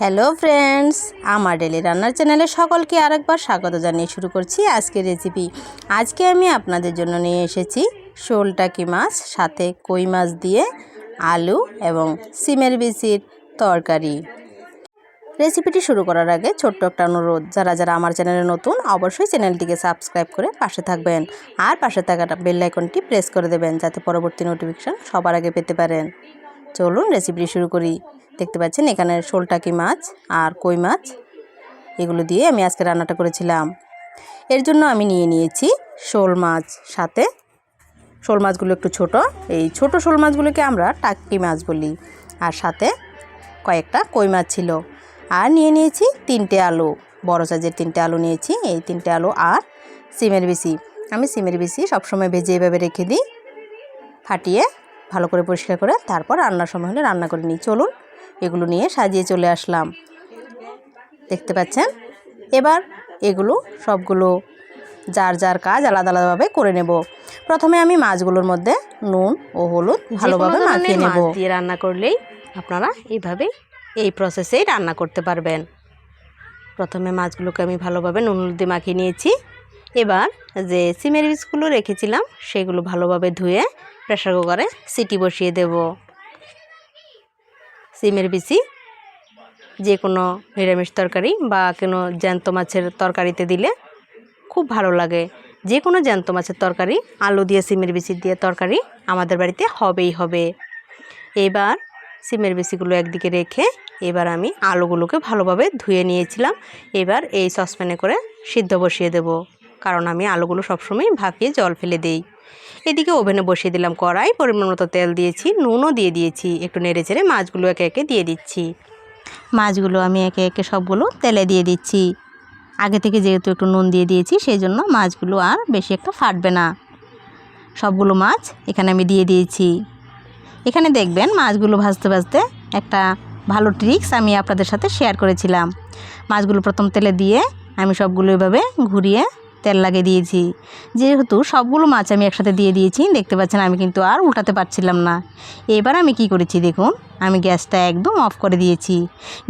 Hello friends, আমার daily রান্নার চ্যানেলে সকলকে আরেকবার স্বাগত জানিয়ে শুরু করছি আজকের রেসিপি। আজকে আমি আপনাদের জন্য নিয়ে এসেছি শোল টাকি মাছ, সাথে কই মাছ দিয়ে আলু এবং সিমের বিচির তরকারি। রেসিপিটি শুরু করার আগে ছোট্ট একটা অনুরোধ, যারা যারা আমার চ্যানেলে নতুন, অবশ্যই চ্যানেলটিকে সাবস্ক্রাইব করে পাশে থাকবেন। আর পাশে থাকাটা বেল আইকনটি প্রেস করে দেবেন, যাতে পরবর্তী নোটিফিকেশান সবার আগে পেতে পারেন। চলুন রেসিপিটি শুরু করি। দেখতে পাচ্ছেন, এখানে শোলটাকি মাছ আর কই মাছ? এগুলো দিয়ে আমি আজকে রান্নাটা করেছিলাম। এর জন্য আমি নিয়ে নিয়েছি শোল মাছ সাথে। শোল মাছগুলো একটু ছোট। এই ছোট শোল মাছগুলোকে আমরা টাকি মাছ বলি। আর সাথে কয়েকটা কই মাছ ছিল। আর নিয়ে নিয়েছি তিনটে আলু। বড় সাইজের তিনটে আলু নিয়েছি। এই তিনটে আলু আর সিমের বিচি আমি সিমের বিচি সবসময় ভেজে এভাবে রেখে দিই। ফাটিয়ে ভালো করে পরিষ্কার করে তারপর রান্নার সময় হলে রান্না করে নিই। চলুন এগুলো নিয়ে সাজিয়ে চলে আসলাম। দেখতে পাচ্ছেন? এবার এগুলো সবগুলো যার যার কাজ আলাদা আলাদাভাবে করে নেব। প্রথমে আমি মাছগুলোর মধ্যে নুন ও হলুদ ভালোভাবে মাখিয়ে নেব। দিয়ে রান্না করলেই আপনারা এইভাবে এই প্রসেসেই রান্না করতে পারবেন। প্রথমে মাছগুলোকে আমি ভালোভাবে নুন হলুদ দিয়ে মাখিয়ে নিয়েছি। এবার যে সিমের বীজগুলো রেখেছিলাম, সেগুলো ভালোভাবে ধুয়ে প্রেশার কুকারে সিটি বসিয়ে দেব। সিমের বিচি যে কোনো নিরামিষ তরকারি বা কোনো জ্যান্ত মাছের তরকারিতে দিলে খুব ভালো লাগে। যে কোনো জ্যান্ত মাছের তরকারি, আলু দিয়ে সিমের বিচি দিয়ে তরকারি আমাদের বাড়িতে হবেই হবে। এবার সিমের বিচিগুলো একদিকে রেখে এবার আমি আলুগুলোকে ভালোভাবে ধুয়ে নিয়েছিলাম। এবার এই সসপ্যানে করে সিদ্ধ বসিয়ে দেব। কারণ আমি আলুগুলো সবসময় ভাপিয়ে জল ফেলে দিই। এদিকে ওভেনে বসিয়ে দিলাম কড়াই, পরিমাণ মতো তেল দিয়েছি, নুনও দিয়ে দিয়েছি, একটু নেড়ে চেড়ে মাছগুলো একে একে দিয়ে দিচ্ছি। মাছগুলো আমি একে একে সবগুলো তেলে দিয়ে দিচ্ছি। আগে থেকে যেহেতু একটু নুন দিয়ে দিয়েছি সেই জন্য মাছগুলো আর বেশি একটা ফাটবে না। সবগুলো মাছ এখানে আমি দিয়ে দিয়েছি। এখানে দেখবেন মাছগুলো ভাজতে ভাজতে একটা ভালো ট্রিক্স আমি আপনাদের সাথে শেয়ার করেছিলাম। মাছগুলো প্রথম তেলে দিয়ে আমি সবগুলো এভাবে ঘুরিয়ে তেল লাগিয়ে দিয়েছি। যেহেতু সবগুলো মাছ আমি একসাথে দিয়ে দিয়েছি, দেখতে পাচ্ছেন আমি কিন্তু আর উল্টাতে পারছিলাম না। এবার আমি কি করেছি দেখুন, আমি গ্যাসটা একদম অফ করে দিয়েছি।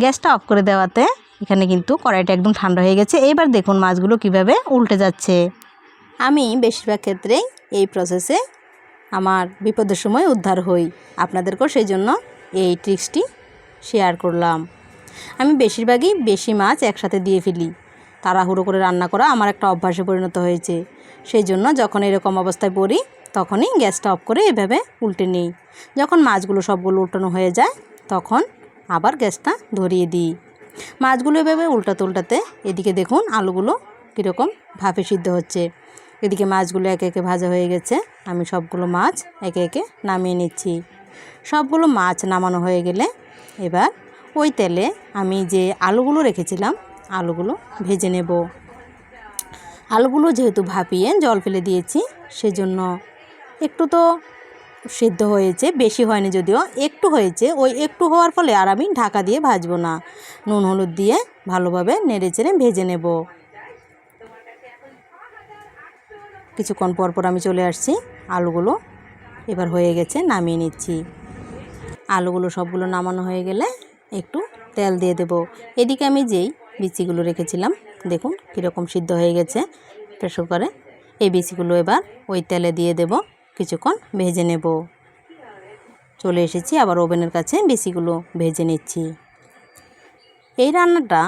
গ্যাসটা অফ করে দেওয়াতে এখানে কিন্তু কড়াইটা একদম ঠান্ডা হয়ে গেছে। এবার দেখুন মাছগুলো কীভাবে উল্টে যাচ্ছে। আমি বেশিরভাগ ক্ষেত্রেই এই প্রসেসে আমার বিপদের সময় উদ্ধার হই। আপনাদেরকেও সেই জন্য এই ট্রিক্সটি শেয়ার করলাম। আমি বেশিরভাগই বেশি মাছ একসাথে দিয়ে ফেলি। তাড়াহুড়ো করে রান্না করা আমার একটা অভ্যাসে পরিণত হয়েছে। সেই জন্য যখন এরকম অবস্থায় পড়ি, তখনই গ্যাসটা অফ করে এভাবে উল্টে নিই। যখন মাছগুলো সবগুলো উল্টানো হয়ে যায়, তখন আবার গ্যাসটা ধরিয়ে দিই। মাছগুলো এভাবে উল্টাতে উল্টাতে এদিকে দেখুন আলুগুলো কীরকম ভাপে সিদ্ধ হচ্ছে। এদিকে মাছগুলো একে একে ভাজা হয়ে গেছে, আমি সবগুলো মাছ একে একে নামিয়ে নিচ্ছি। সবগুলো মাছ নামানো হয়ে গেলে এবার ওই তেলে আমি যে আলুগুলো রেখেছিলাম আলুগুলো ভেজে নেব। আলুগুলো যেহেতু ভাপিয়ে জল ফেলে দিয়েছি, সেজন্য একটু তো সিদ্ধ হয়েছে, বেশি হয়নি যদিও, একটু হয়েছে। ওই একটু হওয়ার ফলে আর আমি ঢাকা দিয়ে ভাজবো না। নুন হলুদ দিয়ে ভালোভাবে নেড়ে চেড়ে ভেজে নেব। কিছুক্ষণ পর পর আমি চলে আসছি। আলুগুলো এবার হয়ে গেছে, নামিয়ে নিচ্ছি। আলুগুলো সবগুলো নামানো হয়ে গেলে একটু তেল দিয়ে দেব। এদিকে আমি যেই বিচিগুলো রেখেছিলাম। দেখুন কীরকম সিদ্ধ হয়ে গেছে প্রেশার কুকারে। এই বিচিগুলো এবার ওই তেলে দিয়ে দেব। কিছুক্ষণ ভেজে নেব। চলে এসেছি, আবার ওভেনের কাছে বিচিগুলো ভেজে নিচ্ছি। এই রান্নাটা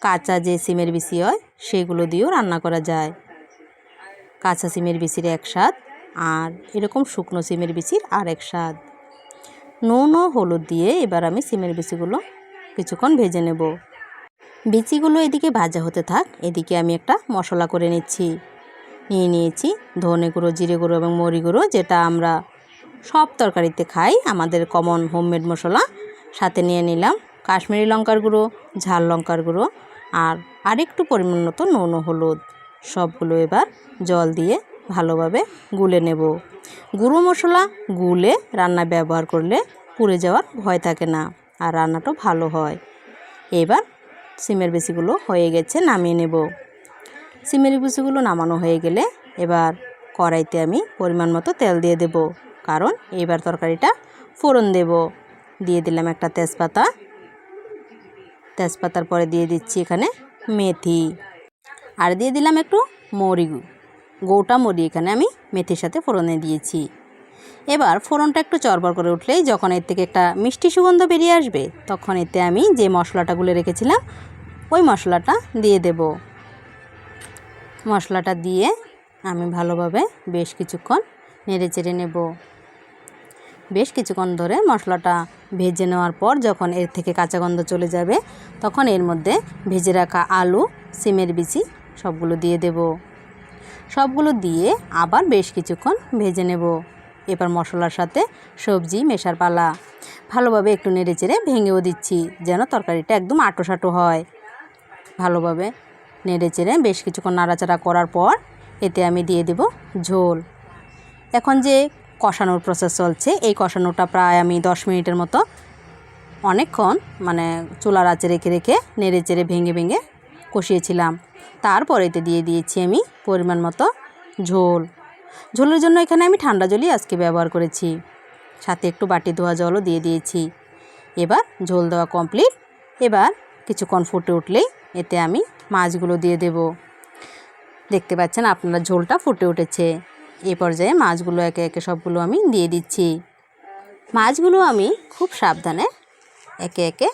কাঁচা যে সিমের বিচি হয়, সেগুলো দিয়েও রান্না করা যায়। কাঁচা সিমের বিচির এক স্বাদ আর এরকম শুকনো সিমের বিচির আর এক স্বাদ। নুন ও হলুদ দিয়ে এবার আমি সিমের বিচিগুলো কিছুক্ষণ ভেজে নেব। বিচিগুলো এদিকে ভাজা হতে থাক। এদিকে আমি একটা মশলা করে নিচ্ছি। নিয়ে নিয়েছি ধনে গুঁড়ো, জিরে গুঁড়ো এবং মরি গুঁড়ো, যেটা আমরা সব তরকারিতে খাই। আমাদের কমন হোমমেড মশলা। সাথে নিয়ে নিলাম কাশ্মীরি লঙ্কার গুঁড়ো, ঝাল লঙ্কার গুঁড়ো আর আরেকটু পরিমাণ মতো নুন হলুদ। সবগুলো এবার জল দিয়ে ভালোভাবে গুলে নেব। গুঁড়ো মশলা গুলে রান্না ব্যবহার করলে পুড়ে যাওয়ার ভয় থাকে না আর রান্নাটাও ভালো হয়। এবার সিমের বেশিগুলো হয়ে গেছে, নামিয়ে নেব। সিমের বিচিগুলো নামানো হয়ে গেলে এবার কড়াইতে আমি পরিমাণ মতো তেল দিয়ে দেব, কারণ এবার তরকারিটা ফোড়ন দেব। দিয়ে দিলাম একটা তেজপাতা। তেজপাতার পরে দিয়ে দিচ্ছি এখানে মেথি। আর দিয়ে দিলাম একটু মরি গোটা মরি এখানে আমি মেথির সাথে ফোড়নে দিয়েছি। এবার ফোড়নটা একটু চরবর করে উঠলেই যখন এর থেকে একটা মিষ্টি সুগন্ধ বেরিয়ে আসবে, তখন এতে আমি যে মশলাটা গুলে রেখেছিলাম, ওই মশলাটা দিয়ে দেব। মশলাটা দিয়ে আমি ভালোভাবে বেশ কিছুক্ষণ নেড়ে চেড়ে নেব। বেশ কিছুক্ষণ ধরে মশলাটা ভেজে নেওয়ার পর যখন এর থেকে কাঁচা গন্ধ চলে যাবে, তখন এর মধ্যে ভেজে রাখা আলু, সিমের বিচি সবগুলো দিয়ে দেব। সবগুলো দিয়ে আবার বেশ কিছুক্ষণ ভেজে নেব। এবার মশলার সাথে সবজি, মেশার পালা। ভালোভাবে একটু নেড়ে চেড়ে ভেঙেও দিচ্ছি, যেন তরকারিটা একদম আটো সাটো হয়। ভালোভাবে নেড়ে চেড়ে বেশ কিছুক্ষণ নাড়াচাড়া করার পর এতে আমি দিয়ে দেব ঝোল। এখন যে কষানোর প্রসেস চলছে, এই কষানোটা প্রায় আমি দশ মিনিটের মতো অনেকক্ষণ মানে চুলার আঁচে রেখে রেখে নেড়ে চেড়ে ভেঙে ভেঙে কষিয়েছিলাম। তারপর এতে দিয়ে দিয়েছি আমি পরিমাণ মতো ঝোল। ঝোলের জন্য এখানে আমি ঠান্ডা জলই আজকে ব্যবহার করেছি। সাথে একটু বাটি ধোয়া জলও দিয়ে দিয়েছি। এবার ঝোল দেওয়া কমপ্লিট এবার কিছুক্ষণ ফুটে উঠলেই এতে আমি মাছগুলো দিয়ে দেব। দেখতে পাচ্ছেন আপনারা ঝোলটা ফুটে উঠেছে। এ পর্যায়ে মাছগুলো একে একে সবগুলো আমি দিয়ে দিচ্ছি। মাছগুলো আমি খুব সাবধানে একে একে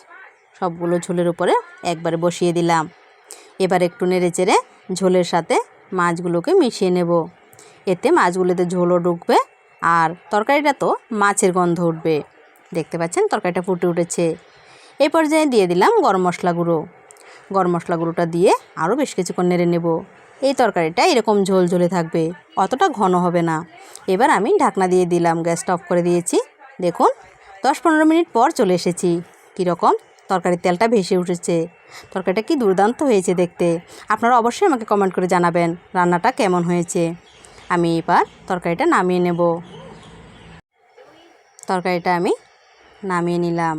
সবগুলো ঝোলের উপরে একবারে বসিয়ে দিলাম। এবার একটু নেড়ে চেড়ে ঝোলের সাথে মাছগুলোকে মিশিয়ে নেব। এতে মাছগুলোতে ঝোলও ঢুকবে আর তরকারিটা তো মাছের গন্ধ উঠবে। দেখতে পাচ্ছেন তরকারিটা ফুটে উঠেছে। এই পর্যায়ে দিয়ে দিলাম গরম মশলা গুঁড়ো। গরম মশলা গুঁড়োটা দিয়ে আরও বেশ কিছুক্ষণ নেড়ে নেব। এই তরকারিটা এরকম ঝোল ঝোলে থাকবে, অতটা ঘন হবে না। এবার আমি ঢাকনা দিয়ে দিলাম, গ্যাসটা অফ করে দিয়েছি। দেখুন দশ পনেরো মিনিট পর চলে এসেছি। কীরকম? তরকারির তেলটা ভেসে উঠেছে। তরকারিটা কি দুর্দান্ত হয়েছে দেখতে। আপনারা অবশ্যই আমাকে কমেন্ট করে জানাবেন রান্নাটা কেমন হয়েছে। আমি এবার তরকারিটা নামিয়ে নেব। তরকারিটা আমি নামিয়ে নিলাম।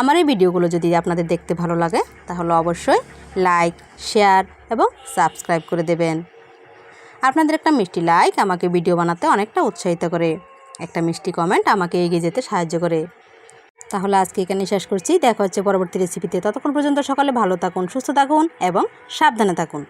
আমার এই ভিডিওগুলো যদি আপনাদের দেখতে ভালো লাগে, তাহলে অবশ্যই লাইক শেয়ার এবং সাবস্ক্রাইব করে দেবেন। আপনাদের একটা মিষ্টি লাইক আমাকে ভিডিও বানাতে অনেকটা উৎসাহিত করে। একটা মিষ্টি কমেন্ট আমাকে এগিয়ে যেতে সাহায্য করে। তাহলে আজকে এখানে শেষ করছি। দেখা হচ্ছে পরবর্তী রেসিপিতে ততক্ষণ পর্যন্ত সকালে ভালো থাকুন, সুস্থ থাকুন এবং সাবধানে থাকুন।